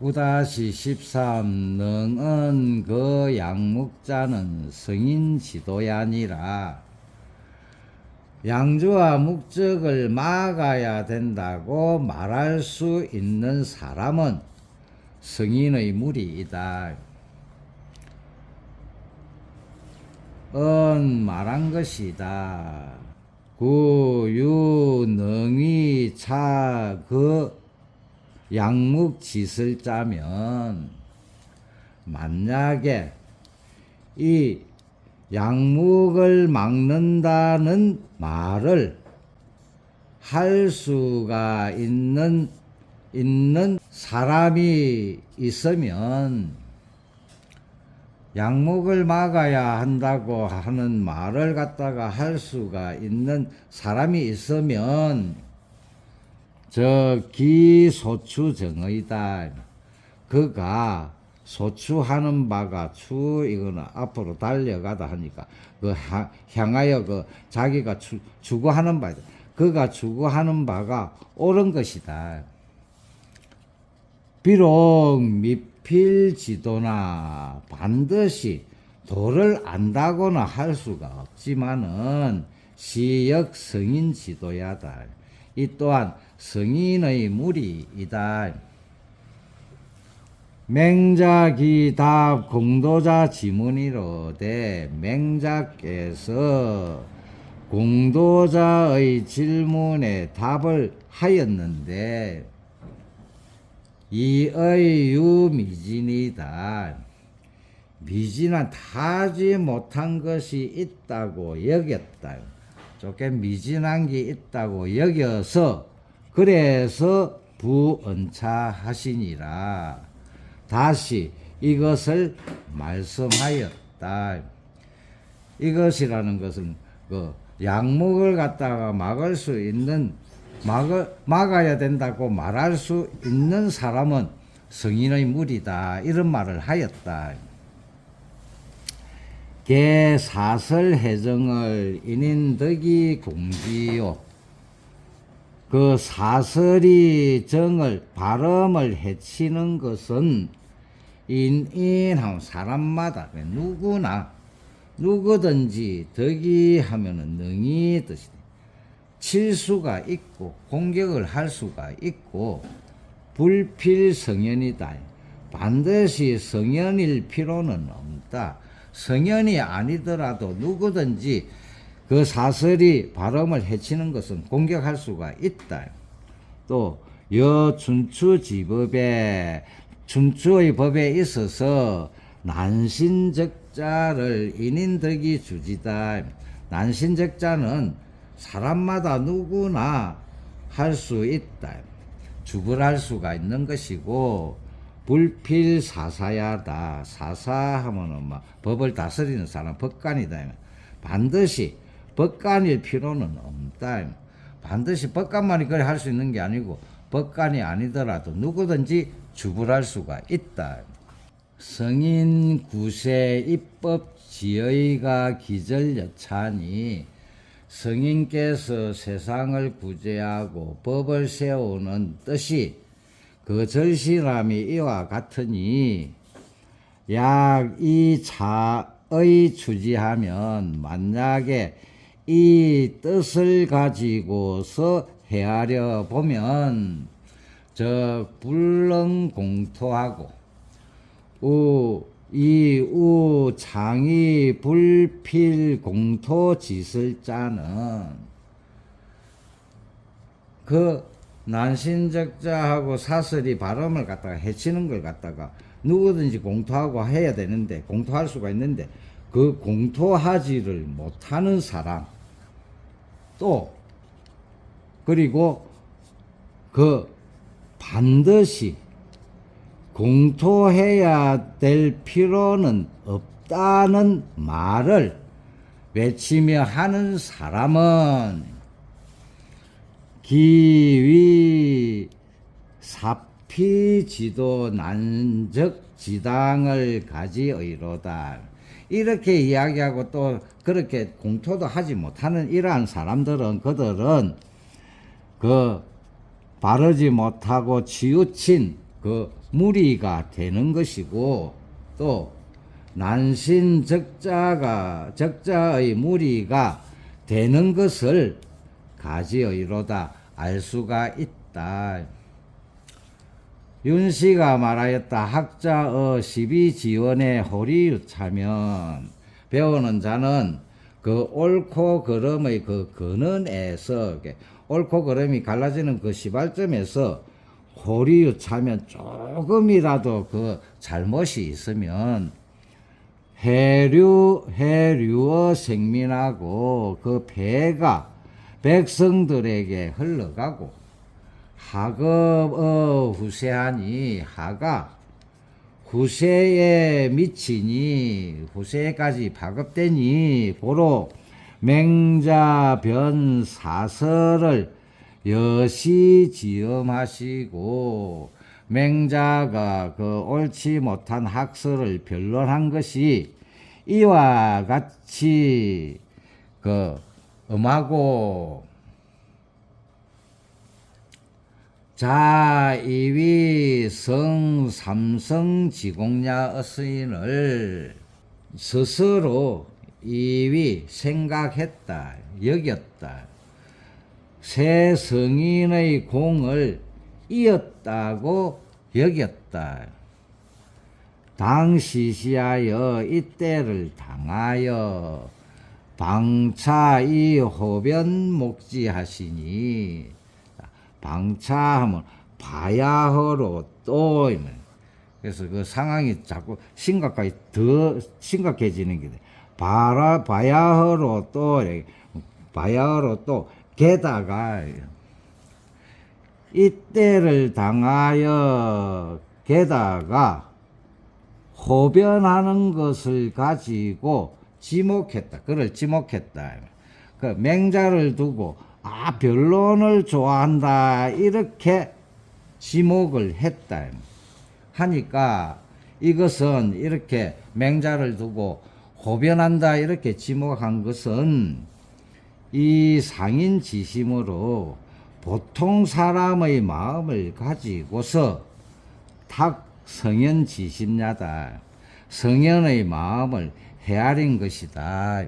9-13 능은 그 양묵자는 성인 지도야니라 양주와 목적을 막아야 된다고 말할 수 있는 사람은 성인의 무리이다. 은 말한 것이다. 구유 능이 차그 양묵 짓을 짜면 만약에 이 양묵을 막는다는 말을 할 수가 있는 있는 사람이 있으면 양목을 막아야 한다고 하는 말을 갖다가 할 수가 있는 사람이 있으면 저 기소추정의다. 그가 소추하는 바가 추 이거는 앞으로 달려가다 하니까 그 하- 향하여 그 자기가 추, 추구하는 바다. 그가 추구하는 바가 옳은 것이다. 비록 미필지도나 반드시 도를 안다고는 할 수가 없지만은 시역 성인 지도야다. 이 또한 성인의 무리이다. 맹자기답 공도자 지문이로되 맹자께서 공도자의 질문에 답을 하였는데 이의 유미진이다. 미진한 타지 못한 것이 있다고 여겼다. 조금 미진한 게 있다고 여겨서 그래서 부언차하시니라. 다시 이것을 말씀하였다. 이것이라는 것은 그 양목을 갖다가 막을 수 있는 막을 막아야 된다고 말할 수 있는 사람은 성인의 무리다 이런 말을 하였다. 개 사설 해정을 인인덕이 공지요. 그 사설이 정을 발음을 해치는 것은 인인함 사람마다 누구나 누구든지 덕이 하면은 능이 뜻이다. 칠 수가 있고 공격을 할 수가 있고 불필성연이다. 반드시 성연일 필요는 없다. 성연이 아니더라도 누구든지 그 사설이 발음을 해치는 것은 공격할 수가 있다. 또 여춘추지법에 춘추의 법에 있어서 난신적자를 인인덕이 주지다. 난신적자는 사람마다 누구나 할 수 있다. 주불할 수가 있는 것이고 불필사사야다. 사사하면은 막 법을 다스리는 사람 법관이다. 반드시 법관일 필요는 없다. 반드시 법관만이 그래 할 수 있는 게 아니고 법관이 아니더라도 누구든지 주불할 수가 있다. 성인 구세 입법 지의가 기절여차니 성인께서 세상을 구제하고 법을 세우는 뜻이 그 절실함이 이와 같으니 약이 차의 추지하면 만약에 이 뜻을 가지고서 헤아려 보면 저 불능공토하고 우, 이, 우, 장이, 불필, 공토, 짓을 짜는 그 난신적자하고 사설이 발음을 갖다가 해치는 걸 갖다가 누구든지 공토하고 해야 되는데, 공토할 수가 있는데, 그 공토하지를 못하는 사람, 또, 그리고 그 반드시 공토해야 될 필요는 없다는 말을 외치며 하는 사람은 기위 사피지도 난적 지당을 가지 의로다. 이렇게 이야기하고 또 그렇게 공토도 하지 못하는 이러한 사람들은 그들은 그 바르지 못하고 치우친 그 무리가 되는 것이고 또 난신 적자가 적자의 무리가 되는 것을 가지의로다 알 수가 있다. 윤 씨가 말하였다. 학자의 시비지원에 호리유 차면 배우는 자는 그 옳고 그름의 그 근원에서 옳고 그름이 갈라지는 그 시발점에서 호리유 차면 조금이라도 그 잘못이 있으면 해류 해류어 생민하고 그 배가 백성들에게 흘러가고 하급어 후세하니 하가 후세에 미치니 후세까지 파급되니 고로 맹자변 사설을 여시 지엄하시고 맹자가 그 옳지 못한 학설을 변론한 것이 이와 같이 그 음하고 자, 이위 성 삼성 지공야 어스인을 스스로 이위 생각했다, 여겼다. 새 성인의 공을 이었다고 여겼다. 당시시하여 이때를 당하여 방차 이 호변 목지하시니 방차하면 바야흐로 또 이네. 그래서 그 상황이 자꾸 심각하게 더 심각해지는 게 돼. 바라 바야흐로 또 바야흐로 또 게다가 이때를 당하여 게다가 호변하는 것을 가지고 지목했다. 그를 지목했다. 그 맹자를 두고 아 변론을 좋아한다 이렇게 지목을 했다. 하니까 이것은 이렇게 맹자를 두고 호변한다 이렇게 지목한 것은 이 상인 지심으로 보통 사람의 마음을 가지고서 탁 성현 지심야다. 성현의 마음을 헤아린 것이다.